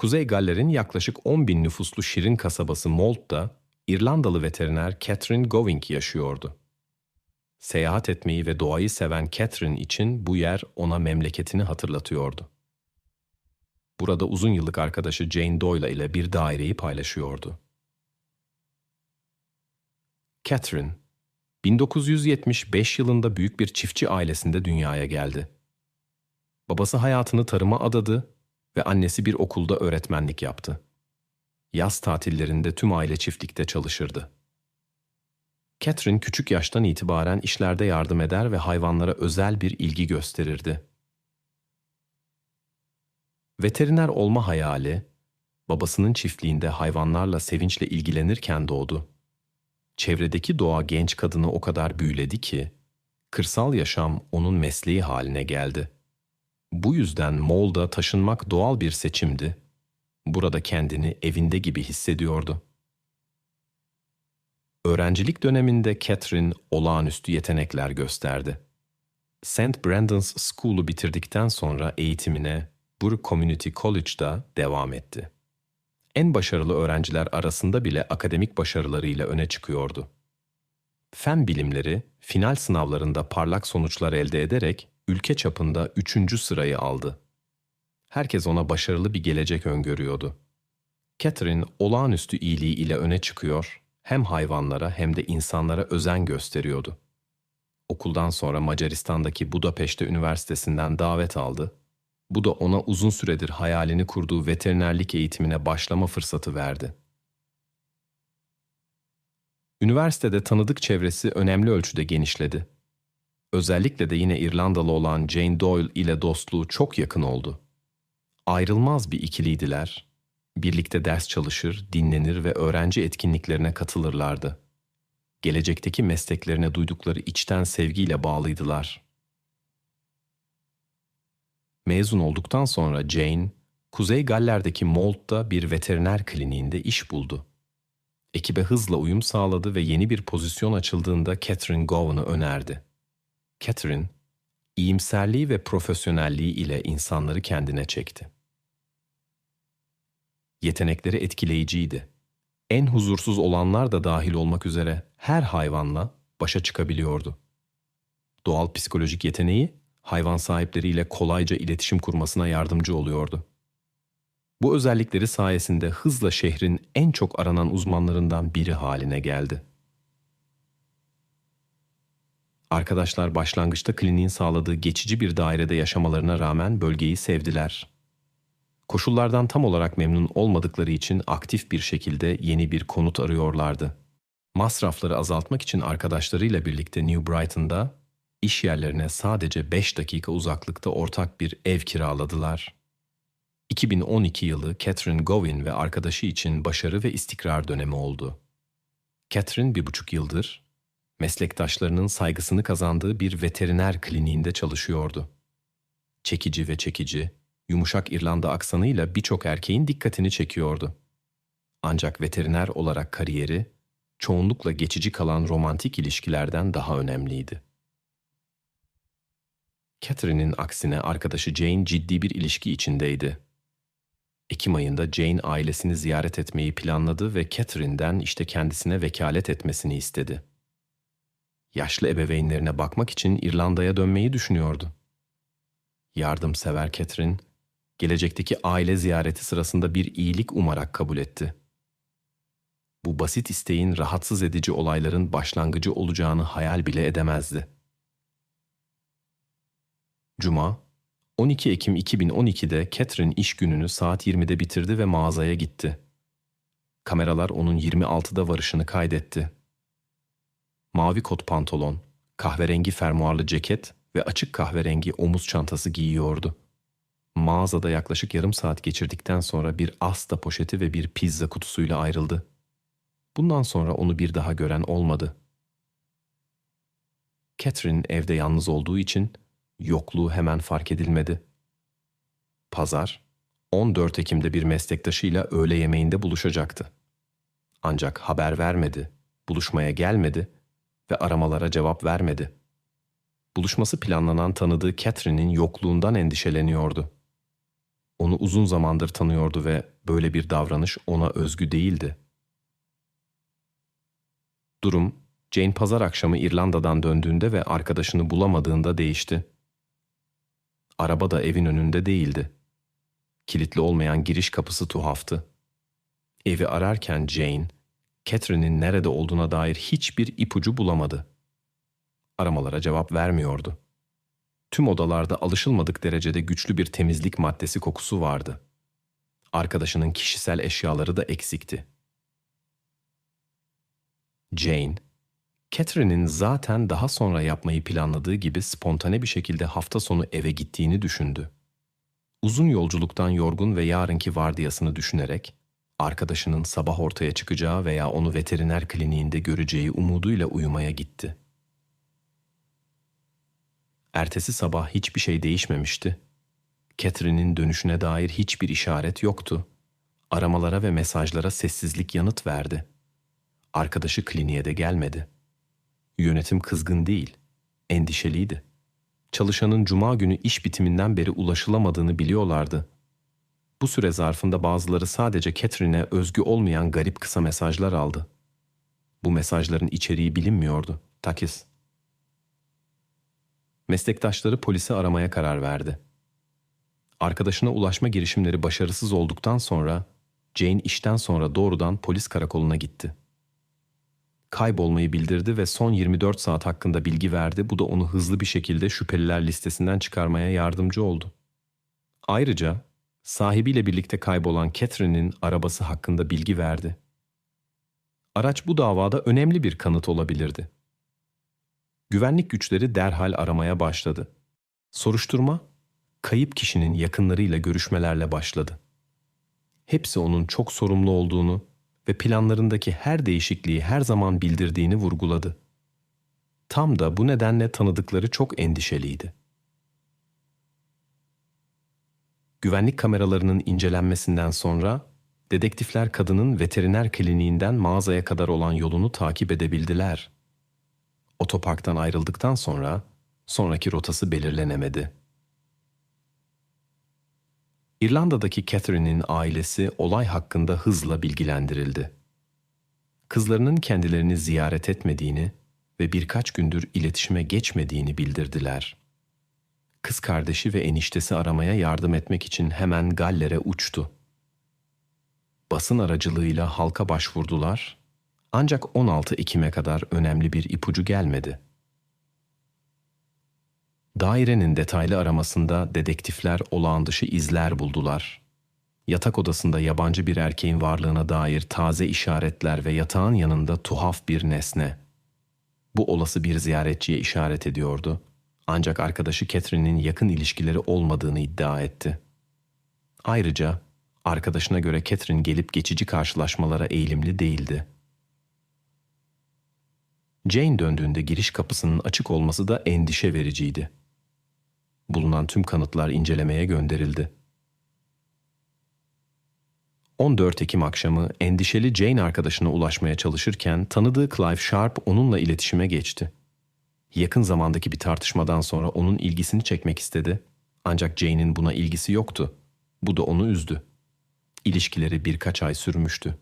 Kuzey Galler'in yaklaşık 10 bin nüfuslu şirin kasabası Molt'ta İrlandalı veteriner Catherine Gowing yaşıyordu. Seyahat etmeyi ve doğayı seven Catherine için bu yer ona memleketini hatırlatıyordu. Burada uzun yıllık arkadaşı Jane Doyle ile bir daireyi paylaşıyordu. Catherine, 1975 yılında büyük bir çiftçi ailesinde dünyaya geldi. Babası hayatını tarıma adadı ve annesi bir okulda öğretmenlik yaptı. Yaz tatillerinde tüm aile çiftlikte çalışırdı. Catherine küçük yaştan itibaren işlerde yardım eder ve hayvanlara özel bir ilgi gösterirdi. Veteriner olma hayali, babasının çiftliğinde hayvanlarla sevinçle ilgilenirken doğdu. Çevredeki doğa genç kadını o kadar büyüledi ki, kırsal yaşam onun mesleği haline geldi. Bu yüzden Moğol'da taşınmak doğal bir seçimdi. Burada kendini evinde gibi hissediyordu. Öğrencilik döneminde Catherine olağanüstü yetenekler gösterdi. St. Brandon's School'u bitirdikten sonra eğitimine Burke Community College'da devam etti. En başarılı öğrenciler arasında bile akademik başarılarıyla öne çıkıyordu. Fen bilimleri final sınavlarında parlak sonuçlar elde ederek ülke çapında üçüncü sırayı aldı. Herkes ona başarılı bir gelecek öngörüyordu. Catherine olağanüstü iyiliği ile öne çıkıyor, hem hayvanlara hem de insanlara özen gösteriyordu. Okuldan sonra Macaristan'daki Budapeşte Üniversitesi'nden davet aldı. Bu da ona uzun süredir hayalini kurduğu veterinerlik eğitimine başlama fırsatı verdi. Üniversitede tanıdık çevresi önemli ölçüde genişledi. Özellikle de yine İrlandalı olan Jane Doyle ile dostluğu çok yakın oldu. Ayrılmaz bir ikiliydiler. Birlikte ders çalışır, dinlenir ve öğrenci etkinliklerine katılırlardı. Gelecekteki mesleklerine duydukları içten sevgiyle bağlıydılar. Mezun olduktan sonra Jane, Kuzey Galler'deki Molt'ta bir veteriner kliniğinde iş buldu. Ekibe hızla uyum sağladı ve yeni bir pozisyon açıldığında Catherine Gowan'ı önerdi. Catherine, iyimserliği ve profesyonelliği ile insanları kendine çekti. Yetenekleri etkileyiciydi. En huzursuz olanlar da dahil olmak üzere her hayvanla başa çıkabiliyordu. Doğal psikolojik yeteneği hayvan sahipleriyle kolayca iletişim kurmasına yardımcı oluyordu. Bu özellikleri sayesinde hızla şehrin en çok aranan uzmanlarından biri haline geldi. Arkadaşlar başlangıçta kliniğin sağladığı geçici bir dairede yaşamalarına rağmen bölgeyi sevdiler. Koşullardan tam olarak memnun olmadıkları için aktif bir şekilde yeni bir konut arıyorlardı. Masrafları azaltmak için arkadaşlarıyla birlikte New Brighton'da iş yerlerine sadece 5 dakika uzaklıkta ortak bir ev kiraladılar. 2012 yılı Catherine Govin ve arkadaşı için başarı ve istikrar dönemi oldu. Catherine bir buçuk yıldır meslektaşlarının saygısını kazandığı bir veteriner kliniğinde çalışıyordu. Çekici ve çekici, yumuşak İrlanda aksanıyla birçok erkeğin dikkatini çekiyordu. Ancak veteriner olarak kariyeri, çoğunlukla geçici kalan romantik ilişkilerden daha önemliydi. Catherine'in aksine arkadaşı Jane ciddi bir ilişki içindeydi. Ekim ayında Jane ailesini ziyaret etmeyi planladı ve Catherine'den işte kendisine vekalet etmesini istedi. Yaşlı ebeveynlerine bakmak için İrlanda'ya dönmeyi düşünüyordu. Yardımsever Catherine, gelecekteki aile ziyareti sırasında bir iyilik umarak kabul etti. Bu basit isteğin rahatsız edici olayların başlangıcı olacağını hayal bile edemezdi. Cuma, 12 Ekim 2012'de Catherine iş gününü saat 20'de bitirdi ve mağazaya gitti. Kameralar onun 26'da varışını kaydetti. Mavi kot pantolon, kahverengi fermuarlı ceket ve açık kahverengi omuz çantası giyiyordu. Mağazada yaklaşık yarım saat geçirdikten sonra bir asta poşeti ve bir pizza kutusuyla ayrıldı. Bundan sonra onu bir daha gören olmadı. Catherine evde yalnız olduğu için yokluğu hemen fark edilmedi. Pazar, 14 Ekim'de bir meslektaşıyla öğle yemeğinde buluşacaktı. Ancak haber vermedi, buluşmaya gelmedi ve aramalara cevap vermedi. Buluşması planlanan tanıdığı Catherine'in yokluğundan endişeleniyordu. Onu uzun zamandır tanıyordu ve böyle bir davranış ona özgü değildi. Durum, Jane pazar akşamı İrlanda'dan döndüğünde ve arkadaşını bulamadığında değişti. Araba da evin önünde değildi. Kilitli olmayan giriş kapısı tuhaftı. Evi ararken Jane, Catherine'in nerede olduğuna dair hiçbir ipucu bulamadı. Aramalara cevap vermiyordu. Tüm odalarda alışılmadık derecede güçlü bir temizlik maddesi kokusu vardı. Arkadaşının kişisel eşyaları da eksikti. Jane, Catherine'in zaten daha sonra yapmayı planladığı gibi spontane bir şekilde hafta sonu eve gittiğini düşündü. Uzun yolculuktan yorgun ve yarınki vardiyasını düşünerek, arkadaşının sabah ortaya çıkacağı veya onu veteriner kliniğinde göreceği umuduyla uyumaya gitti. Ertesi sabah hiçbir şey değişmemişti. Catherine'in dönüşüne dair hiçbir işaret yoktu. Aramalara ve mesajlara sessizlik yanıt verdi. Arkadaşı kliniğe de gelmedi. Yönetim kızgın değil, endişeliydi. Çalışanın cuma günü iş bitiminden beri ulaşılamadığını biliyorlardı. Bu süre zarfında bazıları sadece Catherine'e özgü olmayan garip kısa mesajlar aldı. Bu mesajların içeriği bilinmiyordu. Takis. Meslektaşları polisi aramaya karar verdi. Arkadaşına ulaşma girişimleri başarısız olduktan sonra Jane işten sonra doğrudan polis karakoluna gitti. Kaybolmayı bildirdi ve son 24 saat hakkında bilgi verdi. Bu da onu hızlı bir şekilde şüpheliler listesinden çıkarmaya yardımcı oldu. Ayrıca sahibiyle birlikte kaybolan Catherine'in arabası hakkında bilgi verdi. Araç bu davada önemli bir kanıt olabilirdi. Güvenlik güçleri derhal aramaya başladı. Soruşturma, kayıp kişinin yakınlarıyla görüşmelerle başladı. Hepsi onun çok sorumlu olduğunu ve planlarındaki her değişikliği her zaman bildirdiğini vurguladı. Tam da bu nedenle tanıdıkları çok endişeliydi. Güvenlik kameralarının incelenmesinden sonra dedektifler kadının veteriner kliniğinden mağazaya kadar olan yolunu takip edebildiler. Otoparktan ayrıldıktan sonra sonraki rotası belirlenemedi. İrlanda'daki Catherine'in ailesi olay hakkında hızla bilgilendirildi. Kızlarının kendilerini ziyaret etmediğini ve birkaç gündür iletişime geçmediğini bildirdiler. Kız kardeşi ve eniştesi aramaya yardım etmek için hemen Galler'e uçtu. Basın aracılığıyla halka başvurdular ancak 16 Ekim'e kadar önemli bir ipucu gelmedi. Dairenin detaylı aramasında dedektifler olağan dışı izler buldular. Yatak odasında yabancı bir erkeğin varlığına dair taze işaretler ve yatağın yanında tuhaf bir nesne. Bu olası bir ziyaretçiye işaret ediyordu. Ancak arkadaşı Catherine'in yakın ilişkileri olmadığını iddia etti. Ayrıca arkadaşına göre Catherine gelip geçici karşılaşmalara eğilimli değildi. Jane döndüğünde giriş kapısının açık olması da endişe vericiydi. Bulunan tüm kanıtlar incelemeye gönderildi. 14 Ekim akşamı endişeli Jane arkadaşına ulaşmaya çalışırken tanıdığı Clive Sharp onunla iletişime geçti. Yakın zamandaki bir tartışmadan sonra onun ilgisini çekmek istedi. Ancak Jane'in buna ilgisi yoktu. Bu da onu üzdü. İlişkileri birkaç ay sürmüştü.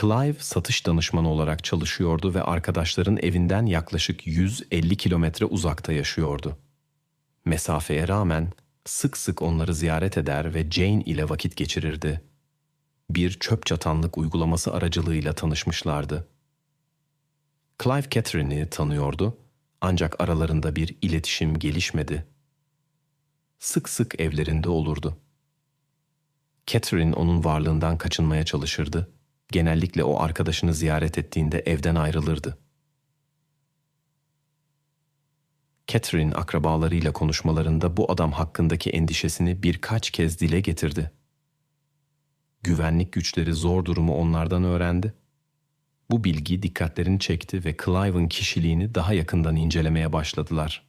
Clive satış danışmanı olarak çalışıyordu ve arkadaşların evinden yaklaşık 150 kilometre uzakta yaşıyordu. Mesafeye rağmen sık sık onları ziyaret eder ve Jane ile vakit geçirirdi. Bir çöp çatanlık uygulaması aracılığıyla tanışmışlardı. Clive Catherine'i tanıyordu ancak aralarında bir iletişim gelişmedi. Sık sık evlerinde olurdu. Catherine onun varlığından kaçınmaya çalışırdı genellikle o arkadaşını ziyaret ettiğinde evden ayrılırdı. Catherine akrabalarıyla konuşmalarında bu adam hakkındaki endişesini birkaç kez dile getirdi. Güvenlik güçleri zor durumu onlardan öğrendi. Bu bilgi dikkatlerini çekti ve Clive'ın kişiliğini daha yakından incelemeye başladılar.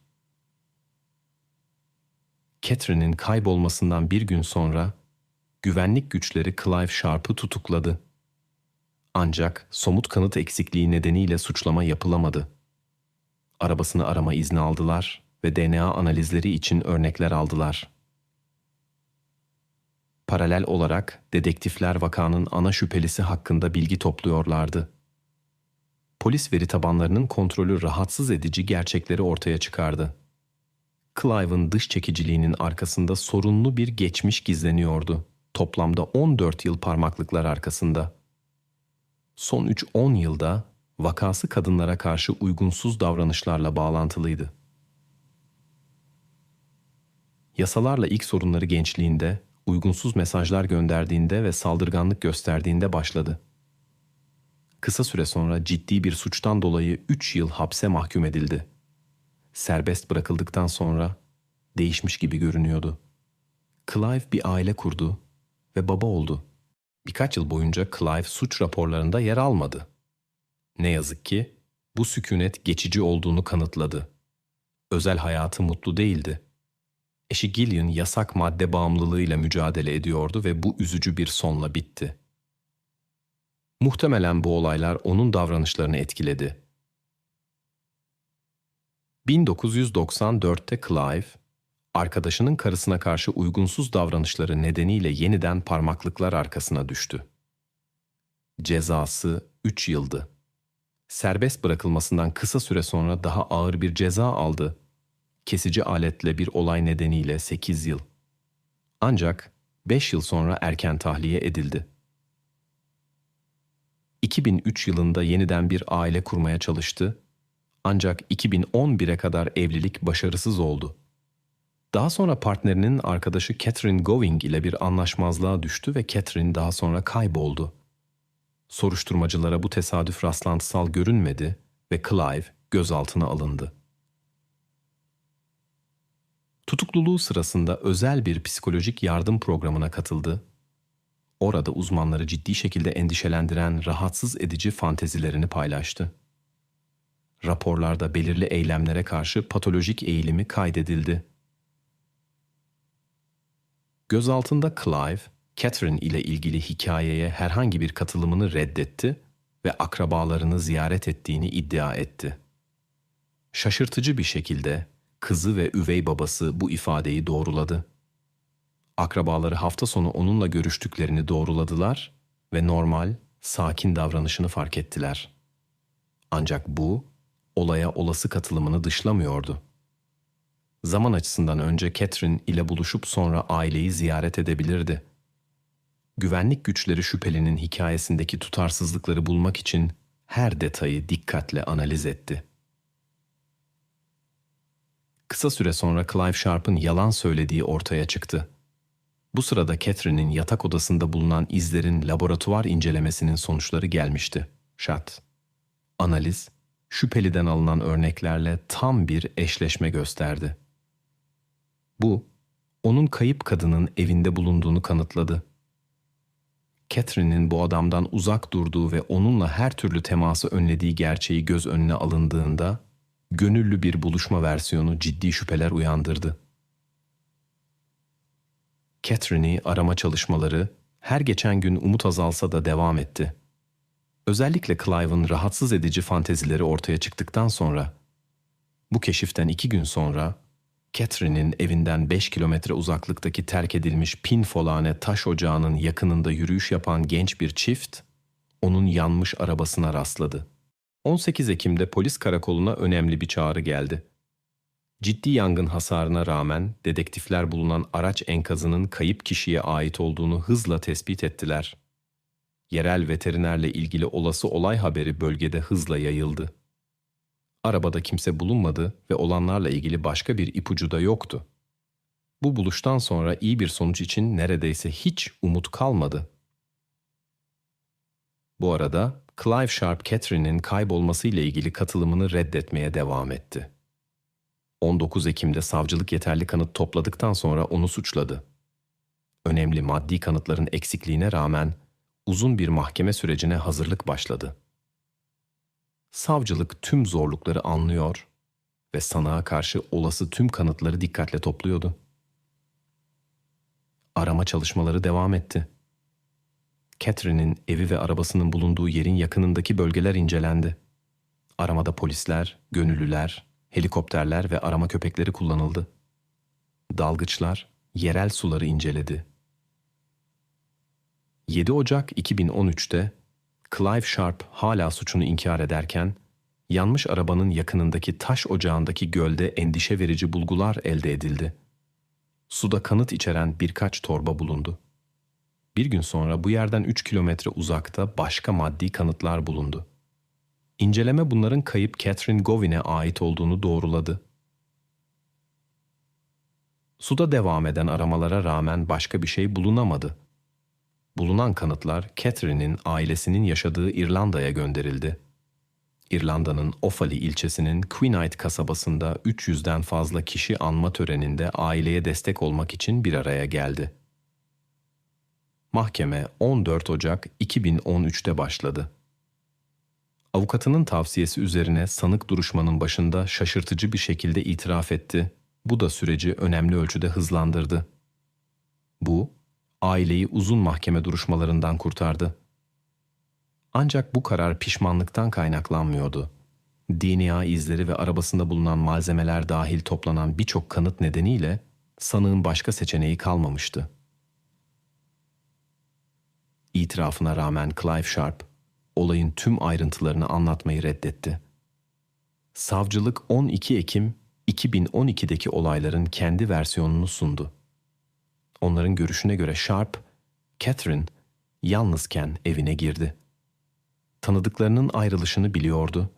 Catherine'in kaybolmasından bir gün sonra güvenlik güçleri Clive Sharp'ı tutukladı. Ancak somut kanıt eksikliği nedeniyle suçlama yapılamadı. Arabasını arama izni aldılar ve DNA analizleri için örnekler aldılar. Paralel olarak dedektifler vakanın ana şüphelisi hakkında bilgi topluyorlardı. Polis veri tabanlarının kontrolü rahatsız edici gerçekleri ortaya çıkardı. Clive'ın dış çekiciliğinin arkasında sorunlu bir geçmiş gizleniyordu. Toplamda 14 yıl parmaklıklar arkasında. Son 3-10 yılda vakası kadınlara karşı uygunsuz davranışlarla bağlantılıydı. Yasalarla ilk sorunları gençliğinde, uygunsuz mesajlar gönderdiğinde ve saldırganlık gösterdiğinde başladı. Kısa süre sonra ciddi bir suçtan dolayı 3 yıl hapse mahkum edildi. Serbest bırakıldıktan sonra değişmiş gibi görünüyordu. Clive bir aile kurdu ve baba oldu. Birkaç yıl boyunca Clive suç raporlarında yer almadı. Ne yazık ki bu sükunet geçici olduğunu kanıtladı. Özel hayatı mutlu değildi. Eşi Gillian yasak madde bağımlılığıyla mücadele ediyordu ve bu üzücü bir sonla bitti. Muhtemelen bu olaylar onun davranışlarını etkiledi. 1994'te Clive, arkadaşının karısına karşı uygunsuz davranışları nedeniyle yeniden parmaklıklar arkasına düştü. Cezası 3 yıldı. Serbest bırakılmasından kısa süre sonra daha ağır bir ceza aldı. Kesici aletle bir olay nedeniyle 8 yıl. Ancak 5 yıl sonra erken tahliye edildi. 2003 yılında yeniden bir aile kurmaya çalıştı ancak 2011'e kadar evlilik başarısız oldu. Daha sonra partnerinin arkadaşı Catherine Going ile bir anlaşmazlığa düştü ve Catherine daha sonra kayboldu. Soruşturmacılara bu tesadüf rastlantısal görünmedi ve Clive gözaltına alındı. Tutukluluğu sırasında özel bir psikolojik yardım programına katıldı. Orada uzmanları ciddi şekilde endişelendiren rahatsız edici fantezilerini paylaştı. Raporlarda belirli eylemlere karşı patolojik eğilimi kaydedildi. Gözaltında Clive, Catherine ile ilgili hikayeye herhangi bir katılımını reddetti ve akrabalarını ziyaret ettiğini iddia etti. Şaşırtıcı bir şekilde kızı ve üvey babası bu ifadeyi doğruladı. Akrabaları hafta sonu onunla görüştüklerini doğruladılar ve normal, sakin davranışını fark ettiler. Ancak bu olaya olası katılımını dışlamıyordu. Zaman açısından önce Catherine ile buluşup sonra aileyi ziyaret edebilirdi. Güvenlik güçleri şüphelinin hikayesindeki tutarsızlıkları bulmak için her detayı dikkatle analiz etti. Kısa süre sonra Clive Sharp'ın yalan söylediği ortaya çıktı. Bu sırada Catherine'in yatak odasında bulunan izlerin laboratuvar incelemesinin sonuçları gelmişti. Şat. Analiz, şüpheliden alınan örneklerle tam bir eşleşme gösterdi. Bu, onun kayıp kadının evinde bulunduğunu kanıtladı. Catherine'in bu adamdan uzak durduğu ve onunla her türlü teması önlediği gerçeği göz önüne alındığında, gönüllü bir buluşma versiyonu ciddi şüpheler uyandırdı. Catherine'i arama çalışmaları her geçen gün umut azalsa da devam etti. Özellikle Clive'ın rahatsız edici fantezileri ortaya çıktıktan sonra, bu keşiften iki gün sonra Catherine'in evinden 5 kilometre uzaklıktaki terk edilmiş Pinfolane taş ocağının yakınında yürüyüş yapan genç bir çift, onun yanmış arabasına rastladı. 18 Ekim'de polis karakoluna önemli bir çağrı geldi. Ciddi yangın hasarına rağmen dedektifler bulunan araç enkazının kayıp kişiye ait olduğunu hızla tespit ettiler. Yerel veterinerle ilgili olası olay haberi bölgede hızla yayıldı. Arabada kimse bulunmadı ve olanlarla ilgili başka bir ipucu da yoktu. Bu buluştan sonra iyi bir sonuç için neredeyse hiç umut kalmadı. Bu arada Clive Sharp Catherine'in kaybolmasıyla ilgili katılımını reddetmeye devam etti. 19 Ekim'de savcılık yeterli kanıt topladıktan sonra onu suçladı. Önemli maddi kanıtların eksikliğine rağmen uzun bir mahkeme sürecine hazırlık başladı. Savcılık tüm zorlukları anlıyor ve sanığa karşı olası tüm kanıtları dikkatle topluyordu. Arama çalışmaları devam etti. Catherine'in evi ve arabasının bulunduğu yerin yakınındaki bölgeler incelendi. Aramada polisler, gönüllüler, helikopterler ve arama köpekleri kullanıldı. Dalgıçlar yerel suları inceledi. 7 Ocak 2013'te Clive Sharp hala suçunu inkar ederken, yanmış arabanın yakınındaki taş ocağındaki gölde endişe verici bulgular elde edildi. Suda kanıt içeren birkaç torba bulundu. Bir gün sonra bu yerden 3 kilometre uzakta başka maddi kanıtlar bulundu. İnceleme bunların kayıp Catherine Govin'e ait olduğunu doğruladı. Suda devam eden aramalara rağmen başka bir şey bulunamadı. Bulunan kanıtlar Catherine'in ailesinin yaşadığı İrlanda'ya gönderildi. İrlanda'nın Offaly ilçesinin Queenite kasabasında 300'den fazla kişi anma töreninde aileye destek olmak için bir araya geldi. Mahkeme 14 Ocak 2013'te başladı. Avukatının tavsiyesi üzerine sanık duruşmanın başında şaşırtıcı bir şekilde itiraf etti. Bu da süreci önemli ölçüde hızlandırdı. Bu, aileyi uzun mahkeme duruşmalarından kurtardı. Ancak bu karar pişmanlıktan kaynaklanmıyordu. DNA izleri ve arabasında bulunan malzemeler dahil toplanan birçok kanıt nedeniyle sanığın başka seçeneği kalmamıştı. İtirafına rağmen Clive Sharp, olayın tüm ayrıntılarını anlatmayı reddetti. Savcılık 12 Ekim 2012'deki olayların kendi versiyonunu sundu. Onların görüşüne göre Sharp, Catherine yalnızken evine girdi. Tanıdıklarının ayrılışını biliyordu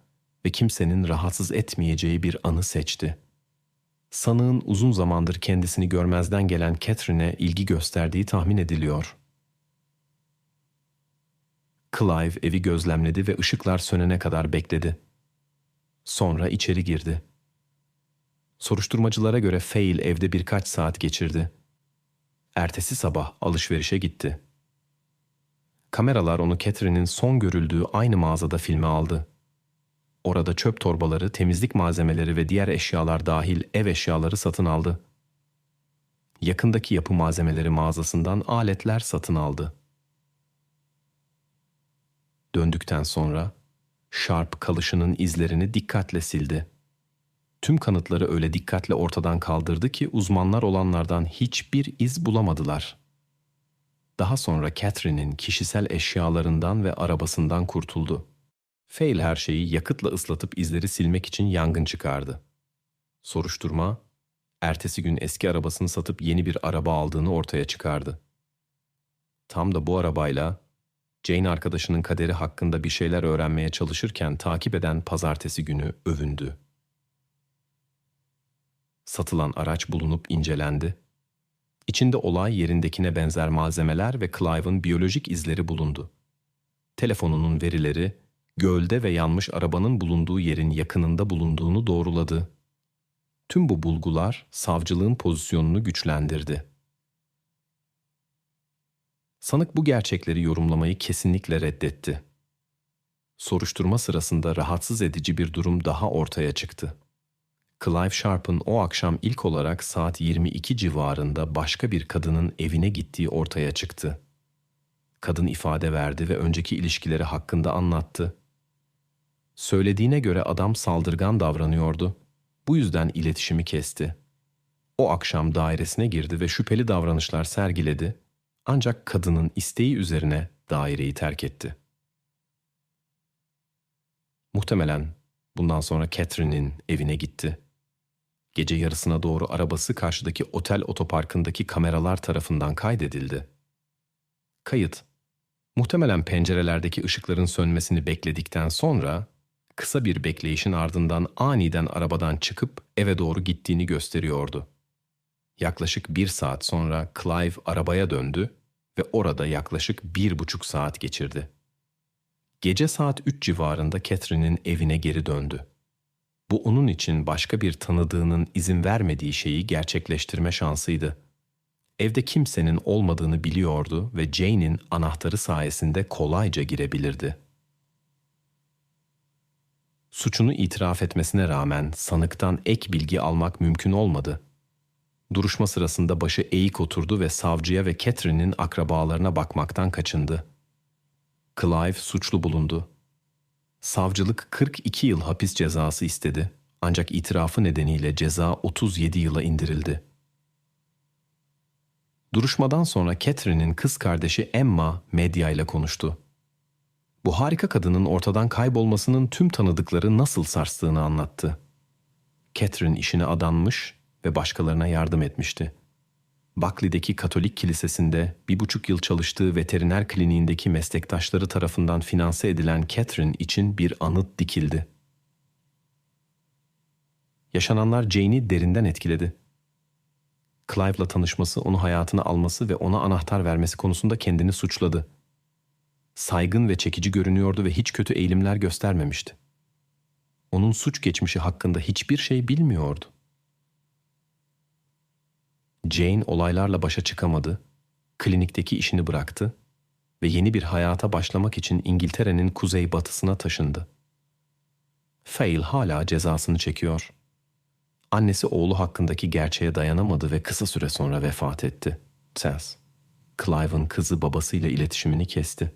ve kimsenin rahatsız etmeyeceği bir anı seçti. Sanığın uzun zamandır kendisini görmezden gelen Catherine'e ilgi gösterdiği tahmin ediliyor. Clive evi gözlemledi ve ışıklar sönene kadar bekledi. Sonra içeri girdi. Soruşturmacılara göre Fail evde birkaç saat geçirdi. Ertesi sabah alışverişe gitti. Kameralar onu Catherine'in son görüldüğü aynı mağazada filme aldı. Orada çöp torbaları, temizlik malzemeleri ve diğer eşyalar dahil ev eşyaları satın aldı. Yakındaki yapı malzemeleri mağazasından aletler satın aldı. Döndükten sonra Sharp kalışının izlerini dikkatle sildi. Tüm kanıtları öyle dikkatle ortadan kaldırdı ki uzmanlar olanlardan hiçbir iz bulamadılar. Daha sonra Catherine'in kişisel eşyalarından ve arabasından kurtuldu. Fail her şeyi yakıtla ıslatıp izleri silmek için yangın çıkardı. Soruşturma, ertesi gün eski arabasını satıp yeni bir araba aldığını ortaya çıkardı. Tam da bu arabayla Jane arkadaşının kaderi hakkında bir şeyler öğrenmeye çalışırken takip eden pazartesi günü övündü. Satılan araç bulunup incelendi. İçinde olay yerindekine benzer malzemeler ve Clive'ın biyolojik izleri bulundu. Telefonunun verileri, gölde ve yanmış arabanın bulunduğu yerin yakınında bulunduğunu doğruladı. Tüm bu bulgular savcılığın pozisyonunu güçlendirdi. Sanık bu gerçekleri yorumlamayı kesinlikle reddetti. Soruşturma sırasında rahatsız edici bir durum daha ortaya çıktı. Clive Sharp'ın o akşam ilk olarak saat 22 civarında başka bir kadının evine gittiği ortaya çıktı. Kadın ifade verdi ve önceki ilişkileri hakkında anlattı. Söylediğine göre adam saldırgan davranıyordu. Bu yüzden iletişimi kesti. O akşam dairesine girdi ve şüpheli davranışlar sergiledi ancak kadının isteği üzerine daireyi terk etti. Muhtemelen bundan sonra Catherine'in evine gitti. Gece yarısına doğru arabası karşıdaki otel otoparkındaki kameralar tarafından kaydedildi. Kayıt, muhtemelen pencerelerdeki ışıkların sönmesini bekledikten sonra kısa bir bekleyişin ardından aniden arabadan çıkıp eve doğru gittiğini gösteriyordu. Yaklaşık bir saat sonra Clive arabaya döndü ve orada yaklaşık bir buçuk saat geçirdi. Gece saat üç civarında Catherine'in evine geri döndü. Bu onun için başka bir tanıdığının izin vermediği şeyi gerçekleştirme şansıydı. Evde kimsenin olmadığını biliyordu ve Jane'in anahtarı sayesinde kolayca girebilirdi. Suçunu itiraf etmesine rağmen sanıktan ek bilgi almak mümkün olmadı. Duruşma sırasında başı eğik oturdu ve savcıya ve Catherine'in akrabalarına bakmaktan kaçındı. Clive suçlu bulundu. Savcılık 42 yıl hapis cezası istedi. Ancak itirafı nedeniyle ceza 37 yıla indirildi. Duruşmadan sonra Catherine'in kız kardeşi Emma medya ile konuştu. Bu harika kadının ortadan kaybolmasının tüm tanıdıkları nasıl sarstığını anlattı. Catherine işine adanmış ve başkalarına yardım etmişti. Buckley'deki Katolik Kilisesi'nde bir buçuk yıl çalıştığı veteriner kliniğindeki meslektaşları tarafından finanse edilen Catherine için bir anıt dikildi. Yaşananlar Jane'i derinden etkiledi. Clive'la tanışması, onu hayatına alması ve ona anahtar vermesi konusunda kendini suçladı. Saygın ve çekici görünüyordu ve hiç kötü eğilimler göstermemişti. Onun suç geçmişi hakkında hiçbir şey bilmiyordu. Jane olaylarla başa çıkamadı, klinikteki işini bıraktı ve yeni bir hayata başlamak için İngiltere'nin kuzeybatısına taşındı. Fail hala cezasını çekiyor. Annesi oğlu hakkındaki gerçeğe dayanamadı ve kısa süre sonra vefat etti. Tess, Clive'ın kızı babasıyla iletişimini kesti.